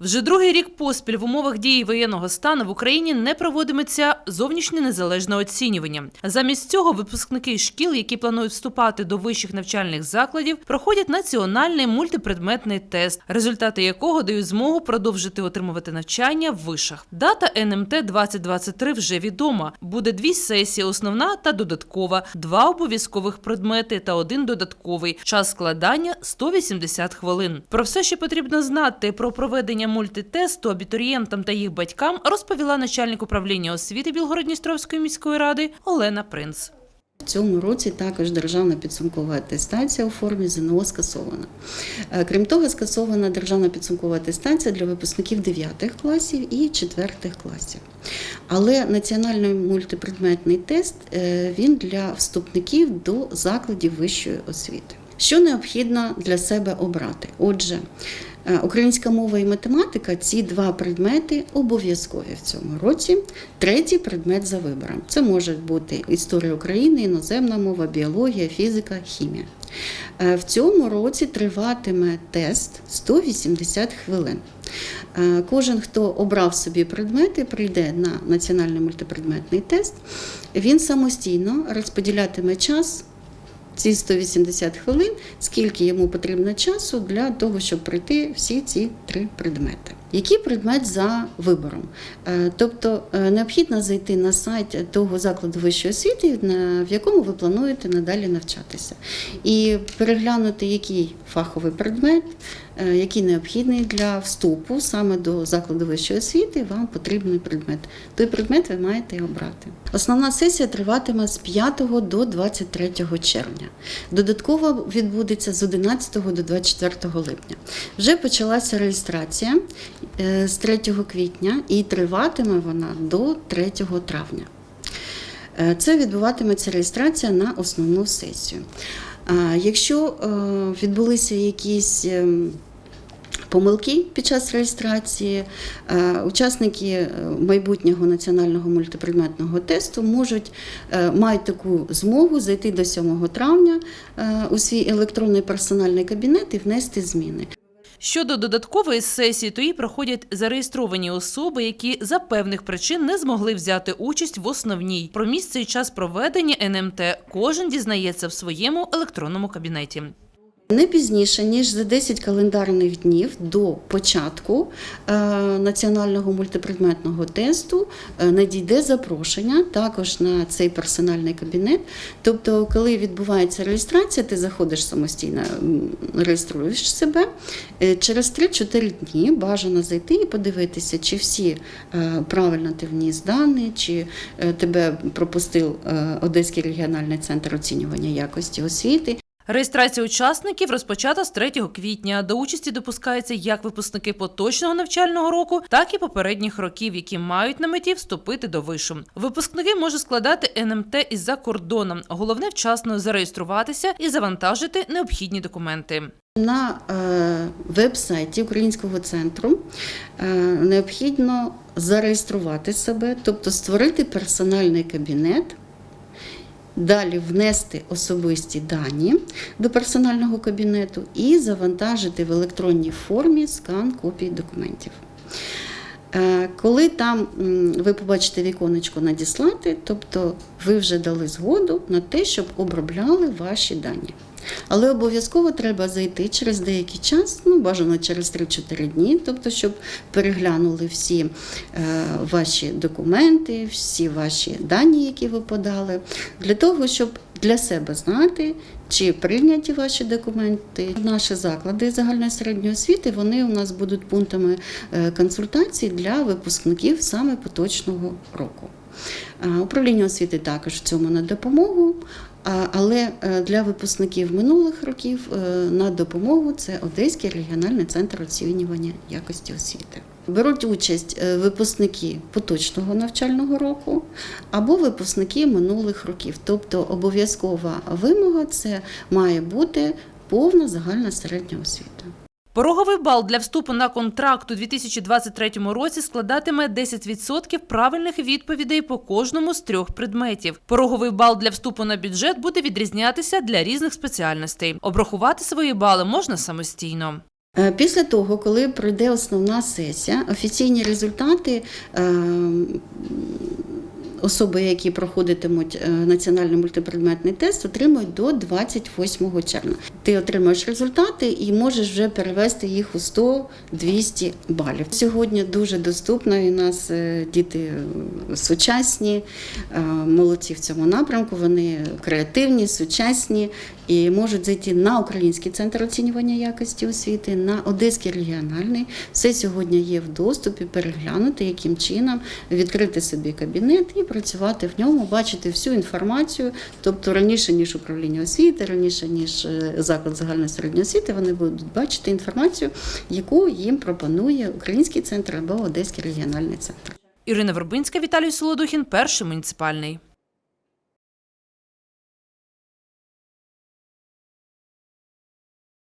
Вже другий рік поспіль в умовах дії воєнного стану в Україні не проводиметься зовнішнє незалежне оцінювання. Замість цього випускники шкіл, які планують вступати до вищих навчальних закладів, проходять національний мультипредметний тест, результати якого дають змогу продовжити отримувати навчання в вишах. Дата НМТ 2023 вже відома. Буде дві сесії: основна та додаткова, два обов'язкових предмети та один додатковий. Час складання 180 хвилин. Про все, що потрібно знати про проведення мультитесту абітурієнтам та їх батькам, розповіла начальник управління освіти Білгородністровської міської ради Олена Принц. В цьому році також державна підсумкова атестація у формі ЗНО скасована. Е, Крім того, скасована державна підсумкова атестація для випускників 9 класів і 4 класів. Але національний мультипредметний тест е, він для вступників до закладів вищої освіти. Що необхідно для себе обрати? Отже, українська мова і математика ці два предмети обов'язкові в цьому році. Третій предмет за вибором. Це може бути історія України, іноземна мова, біологія, фізика, хімія. Е, В цьому році триватиме тест 180 хвилин. Е, Кожен, хто обрав собі предмети, прийде на національний мультипредметний тест. Він самостійно розподілятиме час ці 180 хвилин, скільки йому потрібно часу для того, щоб пройти всі ці три предмети. Який предмет за вибором? Е, Тобто е, необхідно зайти на сайт того закладу вищої освіти, в якому ви плануєте надалі навчатися, і переглянути, який фаховий предмет, який необхідний для вступу саме до закладу вищої освіти, вам потрібний предмет. Той предмет ви маєте обрати. Основна сесія триватиме з 5 до 23 червня. Додатково відбудеться з 11 до 24 липня. Вже почалася реєстрація е, з 3 квітня і триватиме вона до 3 травня. Е, Це відбуватиметься реєстрація на основну сесію. Якщо е, відбулися якісь ем, помилки під час реєстрації, е, учасники е, майбутнього національного мультипредметного тесту можуть е, мають таку змогу зайти до 7 травня у свій електронний персональний кабінет і внести зміни. Щодо додаткової сесії, то її проходять зареєстровані особи, які за певних причин не змогли взяти участь в основній. Про місце і час проведення НМТ кожен дізнається в своєму електронному кабінеті. Не пізніше ніж за 10 календарних днів до початку е, національного мультипредметного тесту е, надійде запрошення також на цей персональний кабінет. Тобто, коли відбувається реєстрація, ти заходиш самостійно, реєструєш себе. Е, Через 3-4 дні бажано зайти і подивитися, чи всі правильно ти вніс дані, чи тебе пропустив Одеський регіональний центр оцінювання якості освіти. Реєстрація учасників розпочата з 3 квітня. До участі допускаються як випускники поточного навчального року, так і попередніх років, які мають на меті вступити до вишу. Випускники можуть складати НМТ із-за кордоном. Головне вчасно зареєструватися і завантажити необхідні документи. На е, веб-сайті Українського центру е, необхідно зареєструвати себе, тобто створити персональний кабінет, далі внести особисті дані до персонального кабінету і завантажити в електронній формі скан копій документів. Е, Коли там ви побачите віконечко надіслати, тобто ви вже дали згоду на те, щоб обробляли ваші дані. Але обов'язково треба зайти через деякий час, ну бажано через 3-4 дні, тобто, щоб переглянули всі е, ваші документи, всі ваші дані, які ви подали, для того, щоб для себе знати, чи прийняті ваші документи. Наші заклади загальної середньої освіти вони у нас будуть пунктами е, консультацій для випускників саме поточного року. Е, Управління освіти також в цьому на допомогу. Але е, для випускників минулих років е, на допомогу це Одеський регіональний центр оцінювання якості освіти. Беруть участь випускники поточного навчального року або випускники минулих років. Тобто обов'язкова вимога це має бути повна загальна середня освіта. Пороговий бал для вступу на контракт у 2023 році складатиме 10% правильних відповідей по кожному з трьох предметів. Пороговий бал для вступу на бюджет буде відрізнятися для різних спеціальностей. Обрахувати свої бали можна самостійно. Е, Після того, коли пройде основна сесія, офіційні результати е, особи, які проходитимуть е, національний мультипредметний тест, отримують до 28 червня. Ти отримаєш результати і можеш вже перевести їх у 100-200 балів. Сьогодні дуже доступно. і У нас е, діти е, сучасні, молодці в цьому напрямку. Вони креативні, сучасні і можуть зайти на Український центр оцінювання якості освіти, на Одеський регіональний. Все сьогодні є в доступі, переглянути, яким чином відкрити собі кабінет і працювати в ньому, бачити всю інформацію. Тобто раніше ніж управління освіти, раніше ніж е, заклад загальної середньої освіти, вони будуть бачити інформацію, яку їм пропонує Український центр або Одеський регіональний центр. Ірина Вербинська, Віталій Солодухін, перший муніципальний.